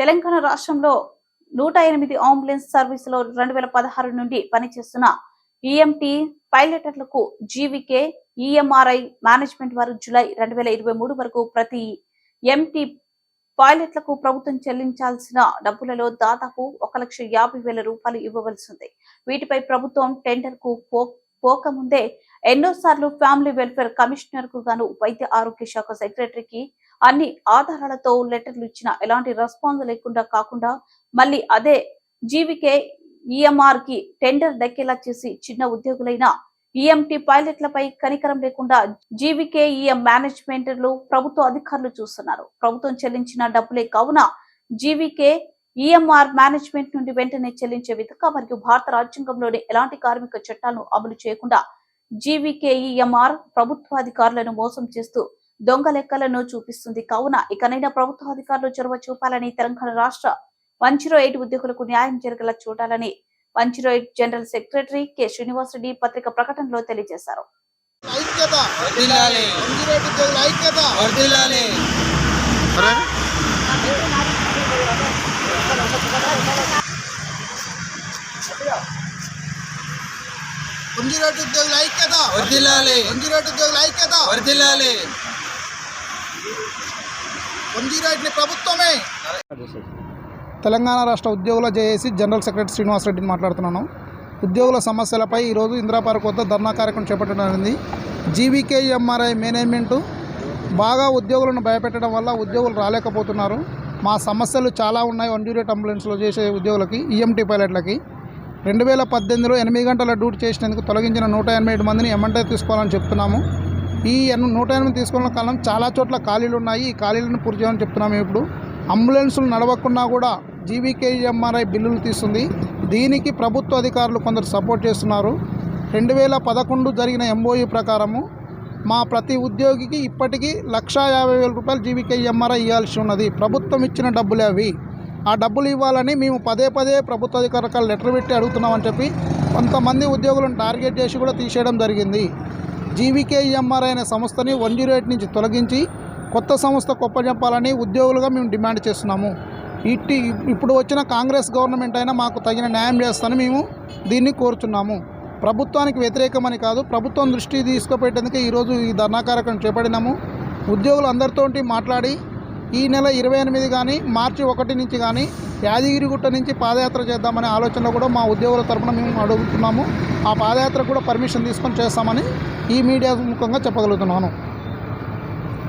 తెలంగాణ రాష్ట్రంలో నూట ఎనిమిది అంబులెన్స్ సర్వీసులో రెండు వేల పదహారు నుండి పనిచేస్తున్న ఈఎంటీ పైలటర్లకు జీవికే ఈఎంఆర్ఐ మేనేజ్మెంట్ వారు జూలై రెండు వేల ఇరవై మూడు వరకు ప్రతి ఎంటీ పైలట్లకు ప్రభుత్వం చెల్లించాల్సిన డబ్బులలో దాదాపు ఒక లక్ష యాభై వేల రూపాయలు ఇవ్వవలసి ఉంది. వీటిపై ప్రభుత్వం టెండర్కు పో పోకముందే ఎన్నోసార్లు ఫ్యామిలీ వెల్ఫేర్ కమిషనర్కు గాను వైద్య ఆరోగ్య శాఖ సెక్రటరీకి అన్ని ఆధారాలతో లెటర్లు ఇచ్చిన ఎలాంటి రెస్పాన్స్ లేకుండా కాకుండా మళ్ళీ అదే జీవికే ఈఎంఆర్కి టెండర్ దక్కేలా చేసి చిన్న ఉద్యోగులైన ఈఎంటీ పైలట్లపై కనికరం లేకుండా జీవికే ఈఎం మేనేజ్మెంట్లు ప్రభుత్వ అధికారులు చూస్తున్నారు. ప్రభుత్వం చెల్లించిన డబ్బులే కావున జీవికే ఈఎంఆర్ మేనేజ్మెంట్ నుండి వెంటనే చెల్లించే విధంగా మరియు భారత రాజ్యాంగంలోని ఎలాంటి కార్మిక చట్టాలను అమలు చేయకుండా జీవీకేఈఎంఆర్ ప్రభుత్వాధికారులను మోసం చేస్తూ దొంగ లెక్కలను చూపిస్తుంది. కావున ఇకనైనా ప్రభుత్వ అధికారులు చొరవ చూపాలని తెలంగాణ రాష్ట్ర వన్ జీరో ఎయిట్ ఉద్యోగులకు న్యాయం జరిగేలా చూడాలని one zero eight general secretary K Srinivasa Reddy పత్రిక ప్రకటనలో తెలియజేశారు. ఐక్యత! ఉద్యోగుల ఐక్యత. ఉద్యోగుల ఐక్యత. ప్రభుత్వమే. తెలంగాణ రాష్ట్ర ఉద్యోగుల జేఏసీ జనరల్ సెక్రటరీ శ్రీనివాసరెడ్డిని మాట్లాడుతున్నాను. ఉద్యోగుల సమస్యలపై ఈరోజు ఇందిరా పార్క్ వద్ద ధర్నా కార్యక్రమం చేపట్టడం జరిగింది. జీవీకేఎంఆర్ఐ మేనేజ్మెంటు బాగా ఉద్యోగులను భయపెట్టడం వల్ల ఉద్యోగులు రాలేకపోతున్నారు. మా సమస్యలు చాలా ఉన్నాయి. వన్ జీరో అంబులెన్స్లో చేసే ఉద్యోగులకి ఈఎంటీ పైలట్లకి. రెండు వేల పద్దెనిమిదిలో ఎనిమిది గంటల డ్యూటీ చేసినందుకు తొలగించిన నూట ఎనభై ఏడు మందిని ఎమ్మంటే తీసుకోవాలని చెప్తున్నాము. ఈ ఎన్- నూట ఎనిమిది తీసుకున్న కాలం చాలా చోట్ల ఖాళీలు ఉన్నాయి. ఈ ఖాళీలను పూర్తి చేయాలని చెప్తున్నాము ఇప్పుడు. అంబులెన్సులు నడవకుండా కూడా జీవీకేఎంఆర్ఐ బిల్లులు తీస్తుంది. దీనికి ప్రభుత్వ అధికారులు కొందరు సపోర్ట్ చేస్తున్నారు. రెండు వేల పదకొండు జరిగిన ఎంఓఈ ప్రకారము మా ప్రతి ఉద్యోగికి ఇప్పటికీ లక్షా యాభై వేల రూపాయలు జీవీకేఎంఆర్ఐ ఇవ్వాల్సి ఉన్నది. ప్రభుత్వం ఇచ్చిన డబ్బులు అవి. ఆ డబ్బులు ఇవ్వాలని మేము పదే పదే ప్రభుత్వ అధికారులకు లెటర్ పెట్టి అడుగుతున్నామని చెప్పి కొంతమంది ఉద్యోగులను టార్గెట్ చేసి కూడా తీసేయడం జరిగింది. జీవీకేఎంఆర్ అనే సంస్థని వన్ జీరో ఎయిట్ నుంచి తొలగించి కొత్త సంస్థ కొప్పజెప్పాలని ఉద్యోగులుగా మేము డిమాండ్ చేస్తున్నాము. ఇట్టి ఇప్పుడు వచ్చిన కాంగ్రెస్ గవర్నమెంట్ అయినా మాకు తగిన న్యాయం చేస్తానని మేము దీన్ని కోరుచున్నాము ప్రభుత్వానికి వ్యతిరేకమని కాదు ప్రభుత్వం దృష్టి తీసుకుపెట్టేందుకు ఈరోజు ఈ ధర్నా కార్యక్రమం చేపడినాము ఉద్యోగులు అందరితోటి మాట్లాడి ఈ నెల ఇరవై ఎనిమిది కానీ మార్చి ఒకటి నుంచి కానీ యాదగిరిగుట్ట నుంచి పాదయాత్ర చేద్దామనే ఆలోచనలో కూడా మా ఉద్యోగుల తరపున మేము అడుగుతున్నాము. ఆ పాదయాత్ర కూడా పర్మిషన్ తీసుకొని చేస్తామని ఈ మీడియా ముఖంగా చెప్పగలుగుతున్నాను.